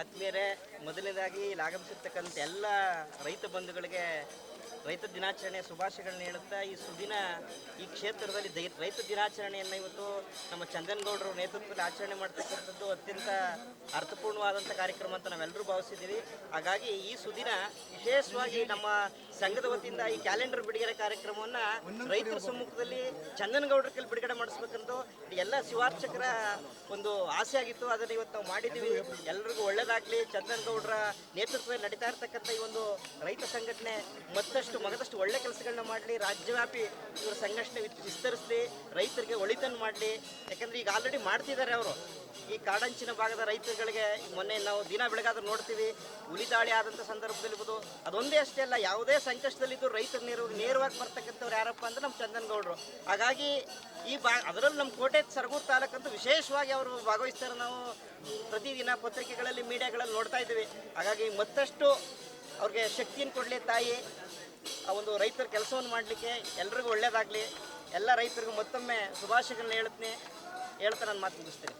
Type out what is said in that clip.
ಆತ್ಮೀಯರೇ, ಮೊದಲನೇದಾಗಿ ಇಲ್ಲಿ ಆಗಮಿಸಿರ್ತಕ್ಕಂಥ ಎಲ್ಲ ರೈತ ಬಂಧುಗಳಿಗೆ ರೈತ ದಿನಾಚರಣೆಯ ಶುಭಾಶಯಗಳನ್ನ ಹೇಳುತ್ತಾ, ಈ ಸುದಿನ ಈ ಕ್ಷೇತ್ರದಲ್ಲಿ ದೈ ರೈತ ದಿನಾಚರಣೆಯನ್ನು ಇವತ್ತು ನಮ್ಮ ಚಂದನಗೌಡರು ನೇತೃತ್ವದಲ್ಲಿ ಆಚರಣೆ ಮಾಡ್ತಕ್ಕಂಥದ್ದು ಅತ್ಯಂತ ಅರ್ಥಪೂರ್ಣವಾದಂಥ ಕಾರ್ಯಕ್ರಮ ಅಂತ ನಾವೆಲ್ಲರೂ ಭಾವಿಸಿದ್ದೀವಿ. ಹಾಗಾಗಿ ಈ ಸುದಿನ ವಿಶೇಷವಾಗಿ ನಮ್ಮ ಸಂಘದ ವತಿಯಿಂದ ಈ ಕ್ಯಾಲೆಂಡರ್ ಬಿಡುಗಡೆ ಕಾರ್ಯಕ್ರಮವನ್ನ ರೈತರ ಸಮ್ಮುಖದಲ್ಲಿ ಚಂದನಗೌಡರ ಕೈಲಿ ಬಿಡುಗಡೆ ಮಾಡಿಸ್ಬೇಕಂತ ಎಲ್ಲ ಶಿವಾರ್ಚಕರ ಒಂದು ಆಸೆ ಆಗಿತ್ತು. ಅದನ್ನ ಇವತ್ತು ನಾವು ಮಾಡಿದ್ದೀವಿ. ಎಲ್ಲರಿಗೂ ಒಳ್ಳೇದಾಗ್ಲಿ. ಚಂದನಗೌಡರ ನೇತೃತ್ವದಲ್ಲಿ ನಡೀತಾ ಇರತಕ್ಕಂತ ಈ ಒಂದು ರೈತ ಸಂಘಟನೆ ಮತ್ತಷ್ಟು ಮಗದಷ್ಟು ಒಳ್ಳೆ ಕೆಲಸಗಳನ್ನ ಮಾಡಲಿ. ರಾಜ್ಯವ್ಯಾಪಿ ಇವರ ಸಂಘಟನೆ ವಿಸ್ತರಿಸಿ ರೈತರಿಗೆ ಒಳಿತನ್ನು ಮಾಡಲಿ. ಯಾಕಂದ್ರೆ ಈಗ ಆಲ್ರೆಡಿ ಮಾಡ್ತಿದ್ದಾರೆ ಅವರು. ಈ ಕಾಡಂಚಿನ ಭಾಗದ ರೈತರುಗಳಿಗೆ ಮೊನ್ನೆ ನಾವು ದಿನ ಬೆಳಗಾದ್ರೂ ನೋಡ್ತೀವಿ, ಹುಲಿ ದಾಳಿ ಆದಂಥ ಸಂದರ್ಭದಲ್ಲಿ ಇರ್ಬೋದು. ಅದೊಂದೇ ಅಷ್ಟೇ ಅಲ್ಲ, ಯಾವುದೇ ಸಂಕಷ್ಟದಲ್ಲಿದ್ದು ರೈತರು ನೇರ, ನೇರವಾಗಿ ಬರ್ತಕ್ಕಂಥವ್ರು ಯಾರಪ್ಪ ಅಂದ್ರೆ ನಮ್ಮ ಚಂದನಗೌಡರು. ಹಾಗಾಗಿ ಈ ಬಾ, ಅದರಲ್ಲೂ ನಮ್ಮ ಕೋಟೆ ಸರಗೂರು ತಾಲೂಕಂತೂ ವಿಶೇಷವಾಗಿ ಅವರು ಭಾಗವಹಿಸ್ತಾರೆ. ನಾವು ಪ್ರತಿದಿನ ಪತ್ರಿಕೆಗಳಲ್ಲಿ, ಮೀಡಿಯಾಗಳಲ್ಲಿ ನೋಡ್ತಾ ಇದ್ದೀವಿ. ಹಾಗಾಗಿ ಮತ್ತಷ್ಟು ಅವ್ರಿಗೆ ಶಕ್ತಿಯನ್ನು ಕೊಡಲಿ ತಾಯಿ. ಆ ಒಂದು ರೈತರ ಕೆಲಸವನ್ನು ಮಾಡಲಿಕ್ಕೆ ಎಲ್ರಿಗೂ ಒಳ್ಳೇದಾಗಲಿ. ಎಲ್ಲ ರೈತರಿಗೂ ಮತ್ತೊಮ್ಮೆ ಶುಭಾಶಯಗಳನ್ನ ಹೇಳ್ತೀನಿ. ಹೇಳ್ತಾ ನಾನು ಮಾತು ಮುಗಿಸ್ತೀನಿ.